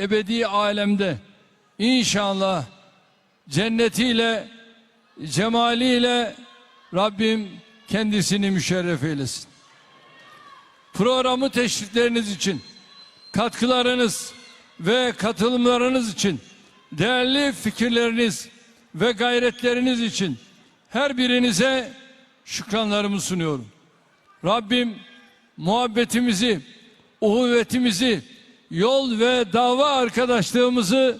ebedi alemde inşallah cennetiyle, cemaliyle Rabbim kendisini müşerref eylesin. Programı teşvikleriniz için, katkılarınız ve katılımlarınız için, değerli fikirleriniz ve gayretleriniz için her birinize şükranlarımı sunuyorum. Rabbim muhabbetimizi, uhuvvetimizi, yol ve dava arkadaşlığımızı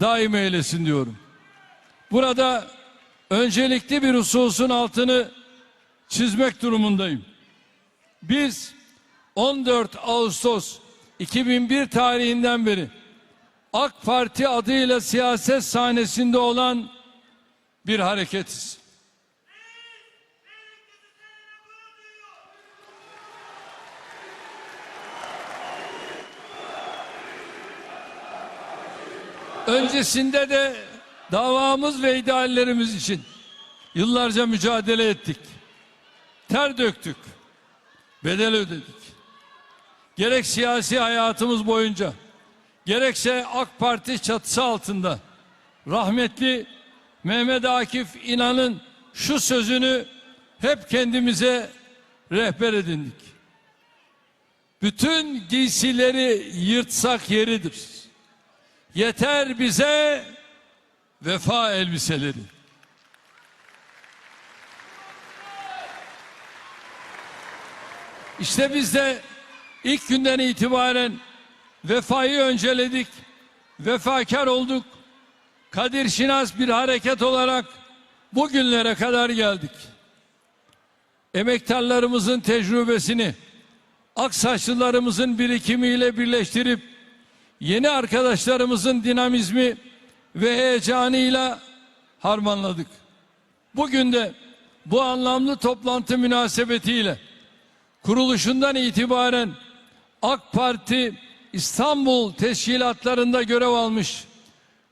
daim eylesin diyorum. Burada öncelikli bir hususun altını çizmek durumundayım. Biz 14 Ağustos 2001 tarihinden beri AK Parti adıyla siyaset sahnesinde olan bir hareketiz. Öncesinde de davamız ve ideallerimiz için yıllarca mücadele ettik. Ter döktük. Bedel ödedik. Gerek siyasi hayatımız boyunca gerekse AK Parti çatısı altında rahmetli Mehmet Akif İnan'ın şu sözünü hep kendimize rehber edindik. Bütün giysileri yırtsak yeridir. Yeter bize vefa elbiseleri. İşte biz de ilk günden itibaren vefayı önceledik. Vefakar olduk. Kadir Şinas bir hareket olarak bugünlere kadar geldik. Emektarlarımızın tecrübesini aksaçlılarımızın birikimiyle birleştirip yeni arkadaşlarımızın dinamizmi ve heyecanıyla harmanladık. Bugün de bu anlamlı toplantı münasebetiyle kuruluşundan itibaren AK Parti İstanbul teşkilatlarında görev almış,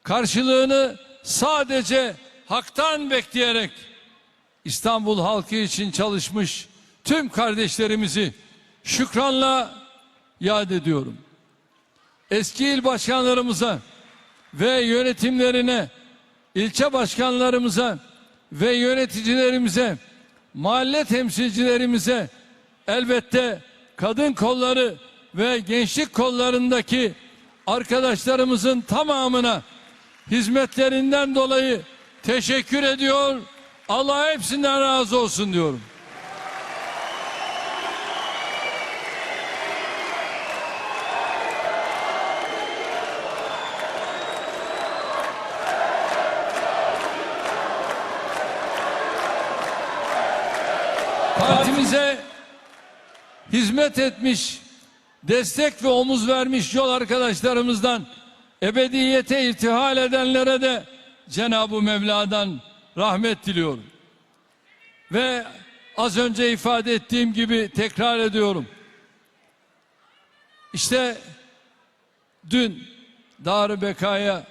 karşılığını sadece haktan bekleyerek İstanbul halkı için çalışmış tüm kardeşlerimizi şükranla yad ediyorum. Eski il başkanlarımıza ve yönetimlerine, ilçe başkanlarımıza ve yöneticilerimize, mahalle temsilcilerimize elbette kadın kolları ve gençlik kollarındaki arkadaşlarımızın tamamına hizmetlerinden dolayı teşekkür ediyor. Allah hepsinden razı olsun diyorum. Partimize hizmet etmiş, destek ve omuz vermiş yol arkadaşlarımızdan ebediyete irtihal edenlere de Cenab-ı Mevla'dan rahmet diliyorum. Ve az önce ifade ettiğim gibi tekrar ediyorum. İşte dün Dar-ı Beka'ya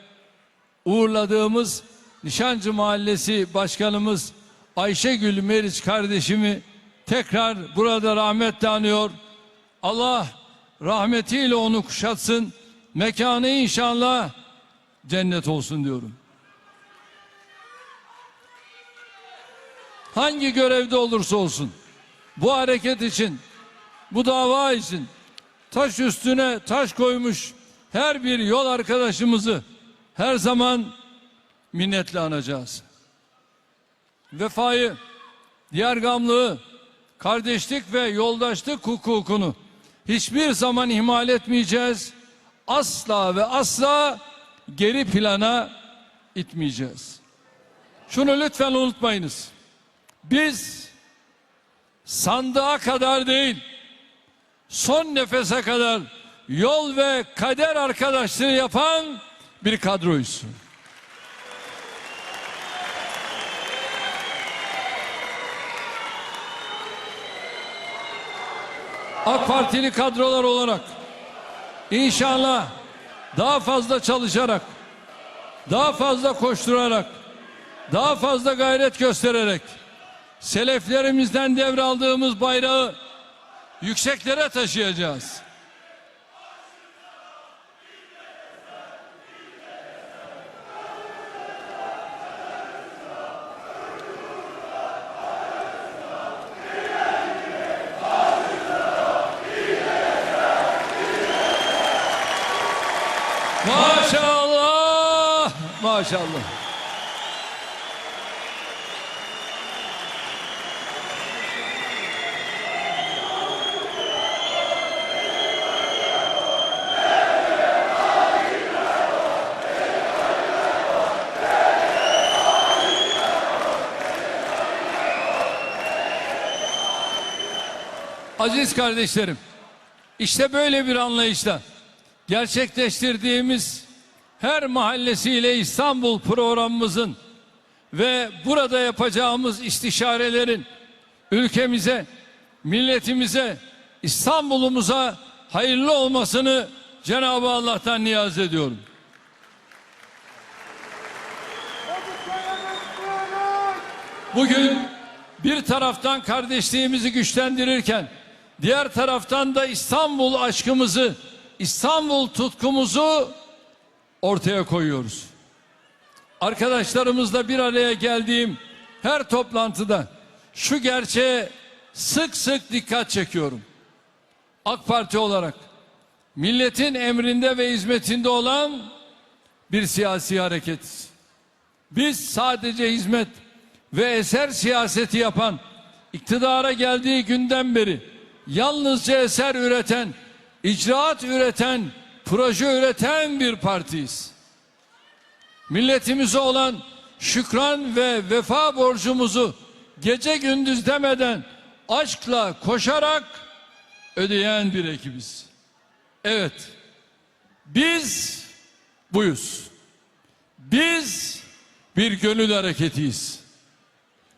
uğurladığımız Nişancı Mahallesi Başkanımız Ayşegül Meriç kardeşimi tekrar burada rahmetle anıyor. Allah rahmetiyle onu kuşatsın. Mekanı inşallah cennet olsun diyorum. Hangi görevde olursa olsun bu hareket için, bu dava için taş üstüne taş koymuş her bir yol arkadaşımızı her zaman minnetle anacağız. Vefayı, diğer gamlığı, kardeşlik ve yoldaşlık hukukunu hiçbir zaman ihmal etmeyeceğiz. Asla ve asla geri plana itmeyeceğiz. Şunu lütfen unutmayınız. Biz sandığa kadar değil, son nefese kadar yol ve kader arkadaşlığı yapan bir kadroyuz. AK Partili kadrolar olarak inşallah daha fazla çalışarak, daha fazla koşturarak, daha fazla gayret göstererek seleflerimizden devraldığımız bayrağı yükseklere taşıyacağız. Maşallah. Maşallah. Aziz kardeşlerim, işte böyle bir anlayışla gerçekleştirdiğimiz her mahallesiyle İstanbul programımızın ve burada yapacağımız istişarelerin ülkemize, milletimize, İstanbul'umuza hayırlı olmasını Cenab-ı Allah'tan niyaz ediyorum. Bugün bir taraftan kardeşliğimizi güçlendirirken diğer taraftan da İstanbul aşkımızı, İstanbul tutkumuzu ortaya koyuyoruz. Arkadaşlarımızla bir araya geldiğim her toplantıda şu gerçeğe sık sık dikkat çekiyorum. AK Parti olarak milletin emrinde ve hizmetinde olan bir siyasi hareketiz. Biz sadece hizmet ve eser siyaseti yapan, iktidara geldiği günden beri yalnızca eser üreten, icraat üreten, proje üreten bir partiyiz. Milletimize olan şükran ve vefa borcumuzu gece gündüz demeden aşkla koşarak ödeyen bir ekibiz. Evet, biz buyuz. Biz bir gönül hareketiyiz.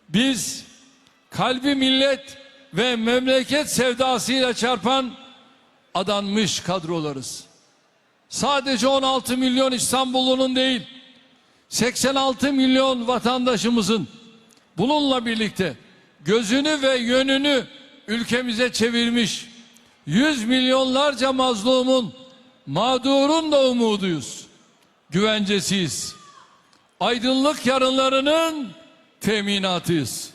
Biz kalbi millet ve memleket sevdasıyla çarpan adanmış kadrolarız. Sadece 16 milyon İstanbullunun değil, 86 milyon vatandaşımızın bununla birlikte gözünü ve yönünü ülkemize çevirmiş 100 milyonlarca mazlumun, mağdurun da umuduyuz. Güvencesiyiz. Aydınlık yarınlarının teminatıyız.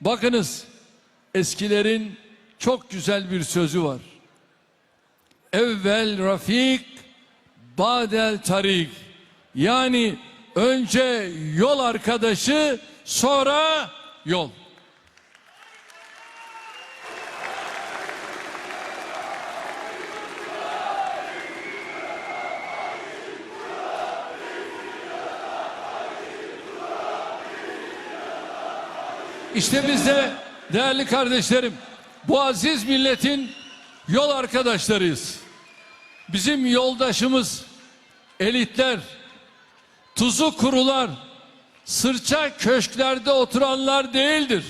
Bakınız eskilerin çok güzel bir sözü var. Evvel rafik, badel tarik. Yani önce yol arkadaşı, sonra yol. İşte biz de değerli kardeşlerim bu aziz milletin yol arkadaşlarıyız. Bizim yoldaşımız elitler, tuzu kurular, sırça köşklerde oturanlar değildir.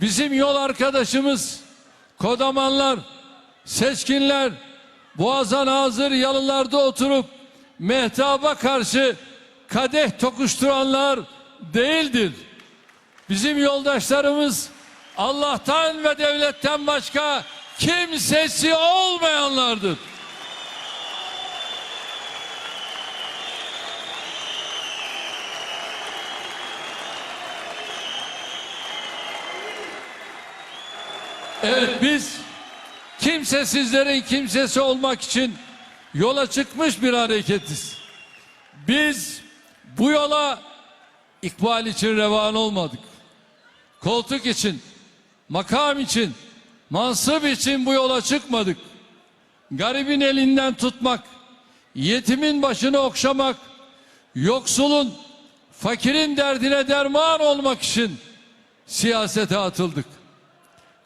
Bizim yol arkadaşımız kodamanlar, seçkinler, boğaza nazır yalılarda oturup mehtaba karşı kadeh tokuşturanlar değildir. Bizim yoldaşlarımız Allah'tan ve devletten başka kimsesi olmayanlardır. Evet biz kimsesizlerin kimsesi olmak için yola çıkmış bir hareketiz. Biz bu yola ikbal için revan olmadık. Koltuk için, makam için, mansıp için bu yola çıkmadık. Garibin elinden tutmak, yetimin başını okşamak, yoksulun, fakirin derdine derman olmak için siyasete atıldık.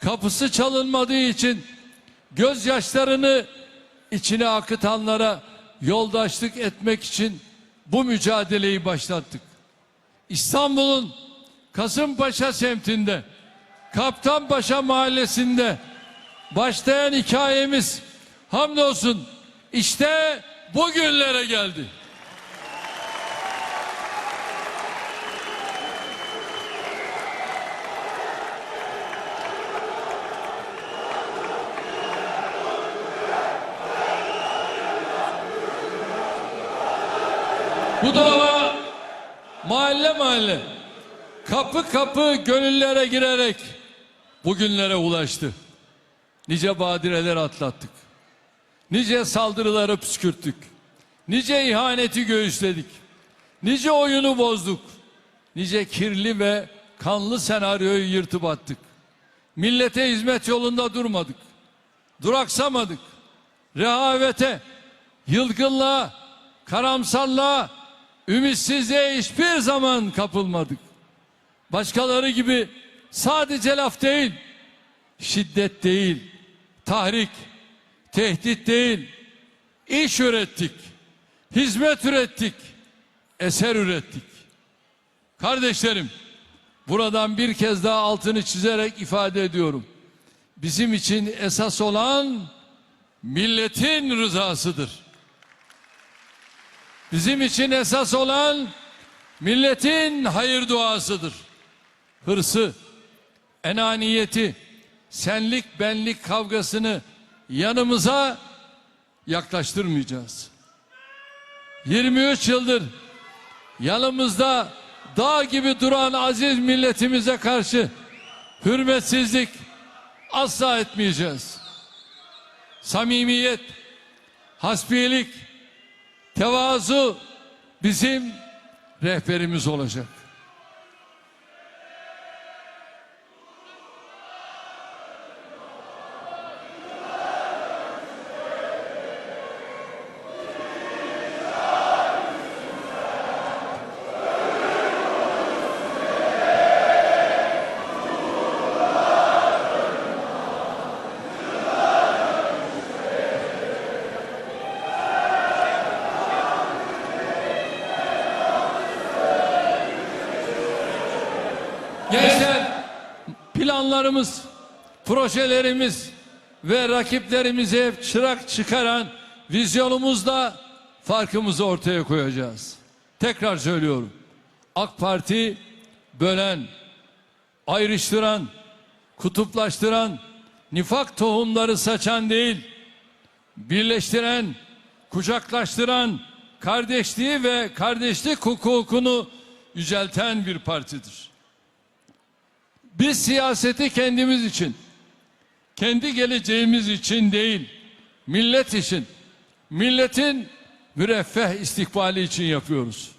Kapısı çalınmadığı için gözyaşlarını içine akıtanlara yoldaşlık etmek için bu mücadeleyi başlattık. İstanbul'un Kasımpaşa semtinde Kaptanpaşa mahallesinde başlayan hikayemiz hamdolsun işte bugünlere geldi. Bu dava mahalle mahalle kapı kapı gönüllere girerek bugünlere ulaştı. Nice badireler atlattık. Nice saldırıları püskürttük. Nice ihaneti göğüsledik. Nice oyunu bozduk. Nice kirli ve kanlı senaryoyu yırtıp attık. Millete hizmet yolunda durmadık. Duraksamadık. Rehavete, yılgınlığa, karamsarlığa, ümitsizliğe hiçbir zaman kapılmadık. Başkaları gibi sadece laf değil, şiddet değil, tahrik, tehdit değil, iş ürettik, hizmet ürettik, eser ürettik. Kardeşlerim, buradan bir kez daha altını çizerek ifade ediyorum. Bizim için esas olan milletin rızasıdır. Bizim için esas olan milletin hayır duasıdır. Hırsı, enaniyeti, senlik benlik kavgasını yanımıza yaklaştırmayacağız. 23 yıldır yanımızda dağ gibi duran aziz milletimize karşı hürmetsizlik asla etmeyeceğiz. Samimiyet, hasbiyelik, tevazu bizim rehberimiz olacak. Gençler planlarımız, projelerimiz ve rakiplerimize hep çırak çıkaran vizyonumuzda farkımızı ortaya koyacağız. Tekrar söylüyorum. AK Parti bölen, ayrıştıran, kutuplaştıran, nifak tohumları saçan değil, birleştiren, kucaklaştıran, kardeşliği ve kardeşlik hukukunu yücelten bir partidir. Biz siyaseti kendimiz için, kendi geleceğimiz için değil, millet için, milletin müreffeh istikbali için yapıyoruz.